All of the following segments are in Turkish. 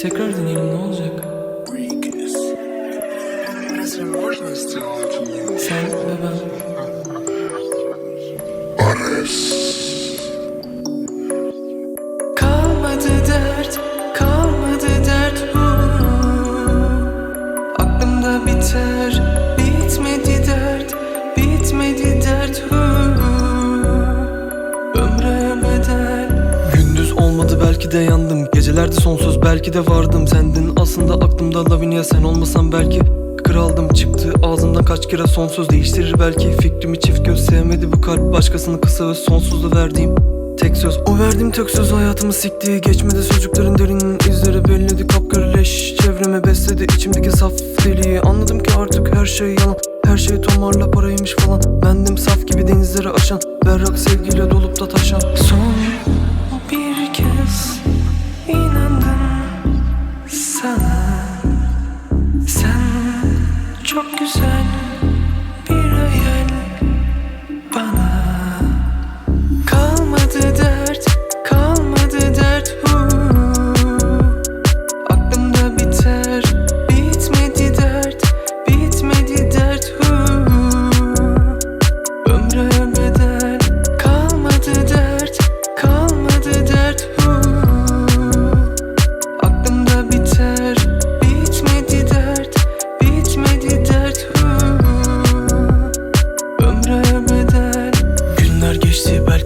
Tekrar deneyelim ne olacak? Sen ve ben. Ares. Belki de yandım. Gecelerde sonsuz belki de vardım. Sendin aslında aklımda Lavinia sen olmasan belki Kraldım çıktı ağzımdan kaç kere son söz değiştirir belki. Fikrimi çift göz sevmedi bu kalp. Başkasını kısa öz sonsuzlu verdiğim Tek söz. O verdiğim tek söz hayatımı sikti. Geçmedi sözcüklerin derinin izleri belliydi Kapkara leş çevreme besledi. İçimdeki saf deliği. Anladım ki artık her şey yalan. Her şey tomarla paraymış falan. Bendim saf gibi denizleri aşan. Berrak sevgiyle dolup da taşan. Son bir kez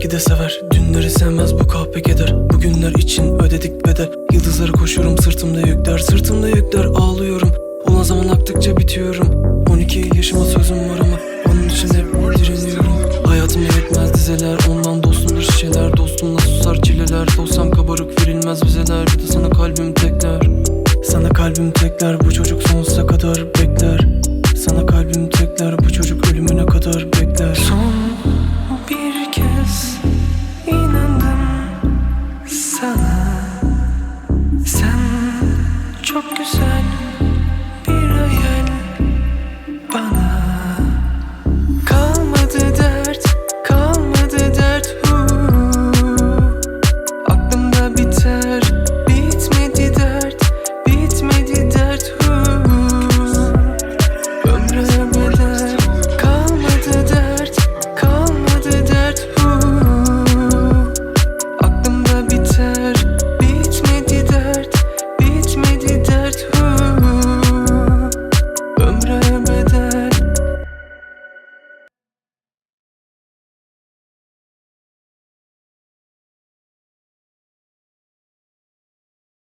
belki de sever. Dünleri sevmez bu kahpe keder. Bugünler için ödedik bedel. Yıldızlara koşuyorum sırtımda yükler Sırtımda yükler. Ağlıyorum. Olan zaman aktıkça bitiyorum. 12 yaşıma sözüm var ama Onun için hep direniyorum. Hayatım yetmez dizeler Ondan dostumdur şişeler. Dostumla susar çileler. Dostsam kabarık verilmez vizeler. Bir de sana kalbim tekler. Sana kalbim tekler. Bu çocuk sonsuza kadar bekler. Sana kalbim tekler. Bu çocuk ölümüne kadar pana.